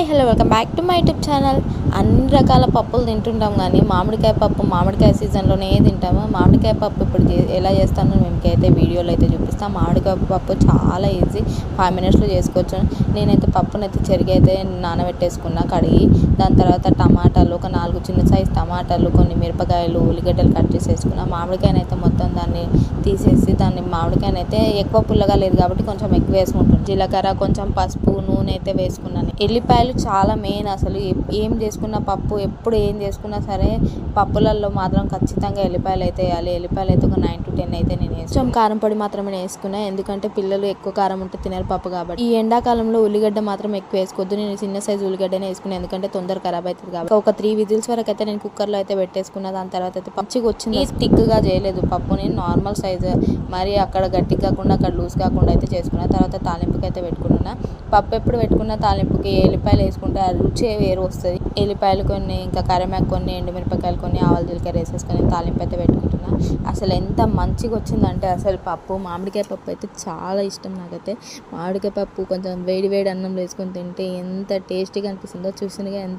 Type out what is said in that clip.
Hi hello welcome back to my YouTube channel. అన్ని రకాల పప్పులు తింటుంటాం కానీ మామిడికాయ పప్పు మామిడికాయ సీజన్లోనే తింటాము. మామిడికాయ పప్పు ఇప్పుడు ఎలా చేస్తానో మేమకైతే వీడియోలో అయితే చూపిస్తాం. మామిడికాయ పప్పు చాలా ఈజీ. ఫైవ్ మినిట్స్లో చేసుకోవచ్చు. నేనైతే పప్పునైతే అయితే చెరిగి అయితే నానబెట్టేసుకున్నా కడిగి. దాని తర్వాత టమాటాలు ఒక నాలుగు చిన్న సైజ్ టమాటాలు కొన్ని మిరపకాయలు ఉల్లిగడ్డలు కట్ చేసేసుకున్నా. మామిడికాయనైతే మొత్తం దాన్ని తీసేసి దాన్ని మామిడికాయనైతే ఎక్కువ పుల్లగా లేదు కాబట్టి కొంచెం ఎక్కువ వేసుకుంటాను. జీలకర్ర కొంచెం పసుపు నూనె అయితే వేసుకున్నాను. ఎల్లిపాయలు చాలా మెయిన్ అసలు. ఏం చేసుకున్న పప్పు ఎప్పుడు ఏం చేసుకున్నా సరే పప్పులలో మాత్రం ఖచ్చితంగా ఎల్లిపాయలు అయితే వేయాలి. ఎల్లిపాయలు అయితే ఒక నైన్ టు టెన్ అయితే నేను కొంచెం కారం పొడి మాత్రమే వేసుకున్నా ఎందుకంటే పిల్లలు ఎక్కువ కారం ఉంటే తినరు పప్పు కాబట్టి. ఈ ఎండాకాలంలో ఉల్లిగడ్డ మాత్రం ఎక్కువ వేసుకోవద్దు. నేను చిన్న సైజు ఉల్లిగడ్డనే వేసుకున్నాను ఎందుకంటే తొందర ఖరాబ్ అవుతుంది కాబట్టి. ఒక త్రీ విజిల్స్ వరకు అయితే నేను కుక్కర్లో అయితే పెట్టేసుకున్నా దాని తర్వాత అయితే పచ్చిగా వచ్చింది. థిక్గా చేయలేదు నేను నార్మల్ సైజు. మరి అక్కడ గట్టి కాకుండా అక్కడ లూజ్ కాకుండా అయితే చేసుకున్నా. తర్వాత తాలింపుకి అయితే పెట్టుకున్నా. పప్పు ఎప్పుడు పెట్టుకున్న తాలింపుకి ఎల్లిపాయలు వేసుకుంటే ఆ రుచి వేరు వస్తుంది. ఎల్లిపాయలు కొన్ని ఇంకా కరిమాకు కొన్ని ఎండుమిరపకాయలు కొన్ని ఆవాలు జీలకర్ర వేసేసుకొని తాలింపు అయితే పెట్టుకుంటున్నా. అసలు ఎంత మంచిగా వచ్చిందంటే అసలు పప్పు మామిడికాయ పప్పు అయితే చాలా ఇష్టం నాకైతే. మామిడికాయ పప్పు కొంచెం వేడి వేడి అన్నం వేసుకొని తింటే ఎంత టేస్టీగా అనిపిస్తుందో చూసినగా ఎంత